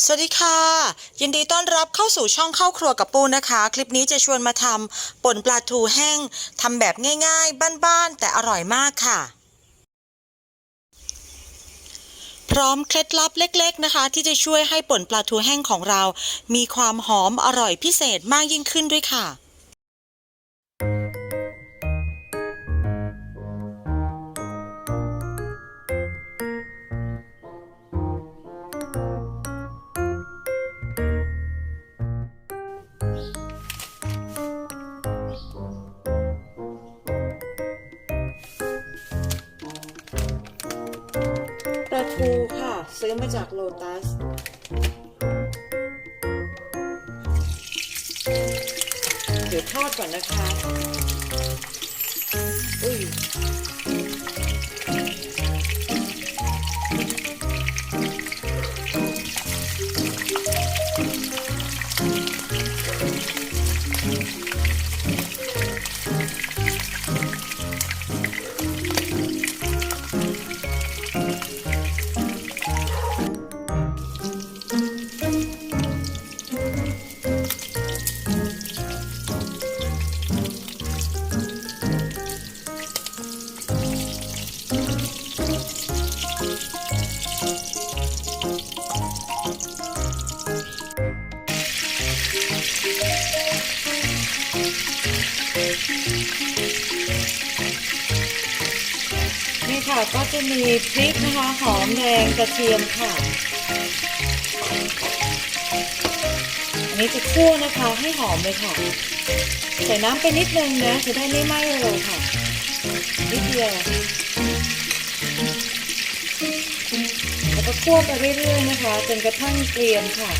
สวัสดีค่ะ ยินดีต้อนรับเข้าสู่ช่องเข้าครัวกับปูนะคะ คลิปนี้จะชวนมาทำป่นปลาทูแห้งทำแบบง่ายๆ บ้านๆ แต่อร่อยมากค่ะ พร้อมเคล็ดลับเล็กๆนะคะ ที่จะช่วยให้ป่นปลาทูแห้งของเรา มีความหอมอร่อยพิเศษมากยิ่งขึ้นด้วยค่ะ ซื้อมาจากโลตัสเดี๋ยวทอดก่อนนะคะ ก็จะมีพริกนะคะหอมแดงกระเทียมค่ะ อันนี้จะคั่วนะคะให้หอมเลยค่ะ ใส่น้ำไปนิดนึงนะจะได้ไม่ไหม้เร็วค่ะ นิดเดียว แล้วก็คั่วไปเรื่อยๆนะคะ จนกระทั่งเกรียมค่ะ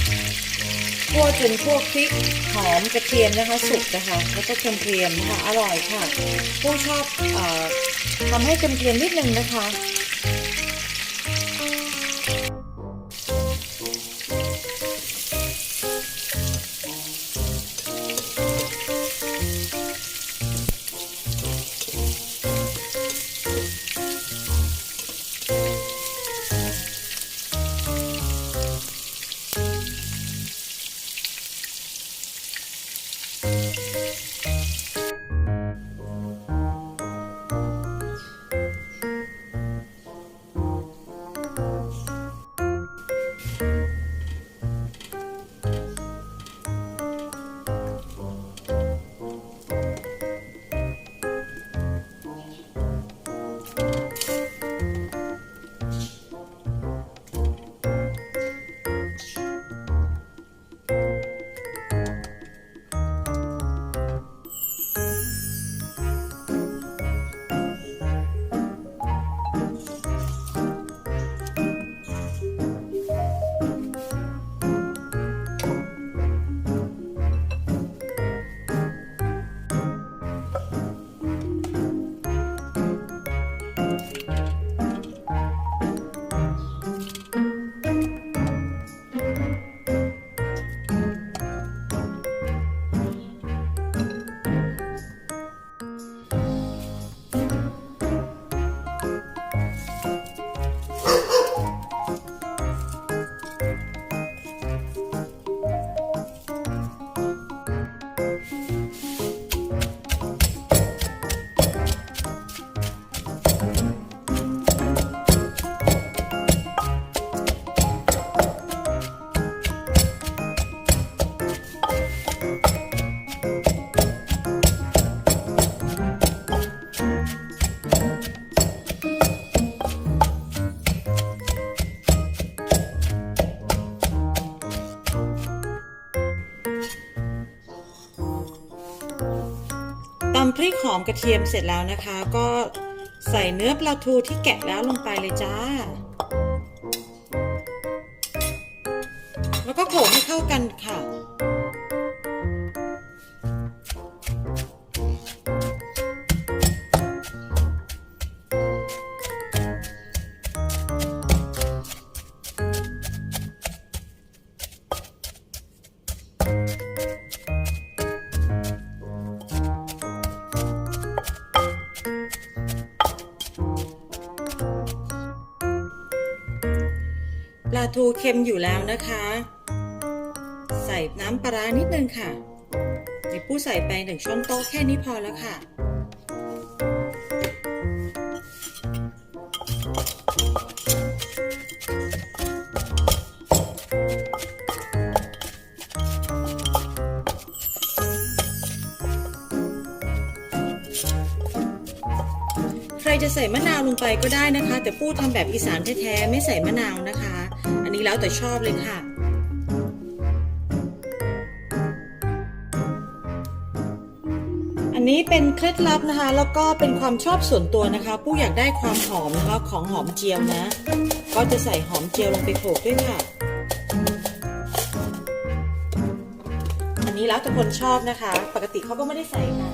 คั่วจนพวกพริกหอมกระเทียมนะคะสุกนะคะแล้วก็เกรียมๆนะคะอร่อยค่ะผู้ชอบอทำให้เกรียมๆนิดนึงนะคะ ตำพริกหอมกระเทียมเสร็จแล้วนะคะ ก็ใส่เนื้อปลาทูที่แกะแล้วลงไปเลยจ้า แล้วก็โขลกให้เข้ากันค่ะ ทูเค็มอยู่แล้วนะคะ ใส่น้ำปลาร้านิดนึงค่ะเดี๋ยวผู้ใส่ไปหนึ่งช้อนโต๊ะแค่นี้พอแล้วค่ะ ใครจะใส่มะนาวลงไปก็ได้นะคะ แต่ปู้ทำแบบอีสานแท้ๆไม่ใส่มะนาวนะคะ แล้วแต่ชอบเลยค่ะอันนี้เป็นเคล็ดลับนะคะ แล้วก็เป็นความชอบส่วนตัวนะคะปู้อยากได้ความหอมนะคะของหอมเจียวนะ ก็จะใส่หอมเจียวลงไปโขลกด้วยค่ะ อันนี้แล้วแต่คนชอบนะคะ ปกติเขาก็ไม่ได้ใส่ค่ะ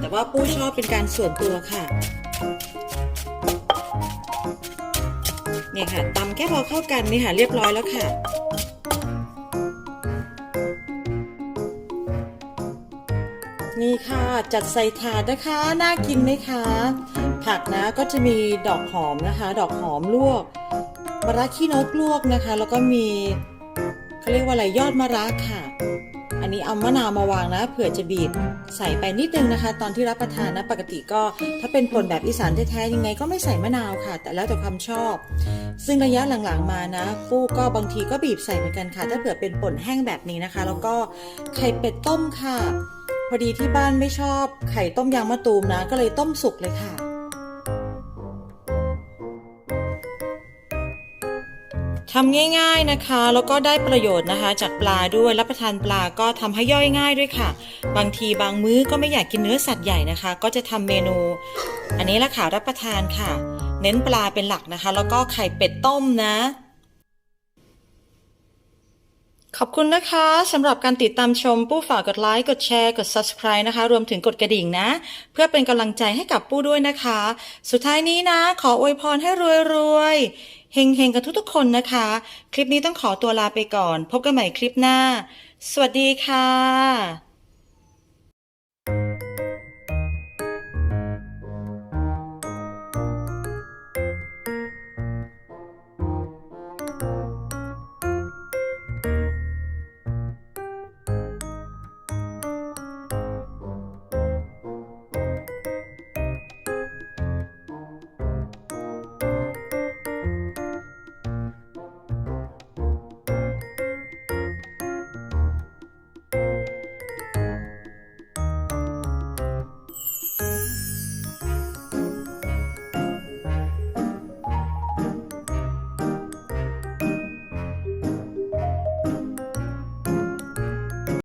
แต่ว่าปู้ชอบเป็นการส่วนตัวค่ะ เนี่ยค่ะตำแค่พอเข้ากันนี่ค่ะเรียบร้อยแล้วค่ะนี่ค่ะจัดใส่ถาดนะคะน่ากินไหมคะ ผักนะก็จะมีดอกหอมนะคะ ดอกหอมลวกมะระขี้นกลวกนะคะ แล้วก็มีเขาเรียกว่าอะไรยอดมะระค่ะ อันนี้เอามะนาวมาวางนะเผื่อจะบีบใส่ไปนิดนึงนะคะ ตอนที่รับประทานนะปกติก็ถ้าเป็นผลแบบอีสานแท้ๆยังไงก็ไม่ใส่มะนาวค่ะ แต่แล้วแต่ความชอบ ซึ่งระยะหลังๆมานะฟูก็บางทีก็บีบใส่เหมือนกันค่ะ ถ้าเผื่อเป็นป่นแห้งแบบนี้นะคะ แล้วก็ไข่เป็ดต้มค่ะ พอดีที่บ้านไม่ชอบไข่ต้มยางมะตูมนะ ก็เลยต้มสุกเลยค่ะ ทำง่ายๆนะคะ แล้วก็ได้ประโยชน์นะคะ จากปลาด้วยรับประทานปลาก็ทำให้ย่อยง่ายด้วยค่ะ บางทีบางมื้อก็ไม่อยากกินเนื้อสัตว์ใหญ่นะคะ ก็จะทำเมนู อันนี้ละค่ะรับประทานค่ะ เน้นปลาเป็นหลักนะคะ แล้วก็ไข่เป็ดต้มนะ ขอบคุณนะคะสำหรับการติดตามชมปู้ฝากกดไลค์กดแชร์กด subscribe นะคะ รวมถึงกดกระดิ่งนะ เพื่อเป็นกำลังใจให้กับปู้ด้วยนะคะ สุดท้ายนี้นะ ขออวยพรให้รวยๆ เฮงๆ กันทุกๆ คนนะคะ คลิปนี้ต้องขอตัวลาไปก่อน พบกันใหม่คลิปหน้า สวัสดีค่ะ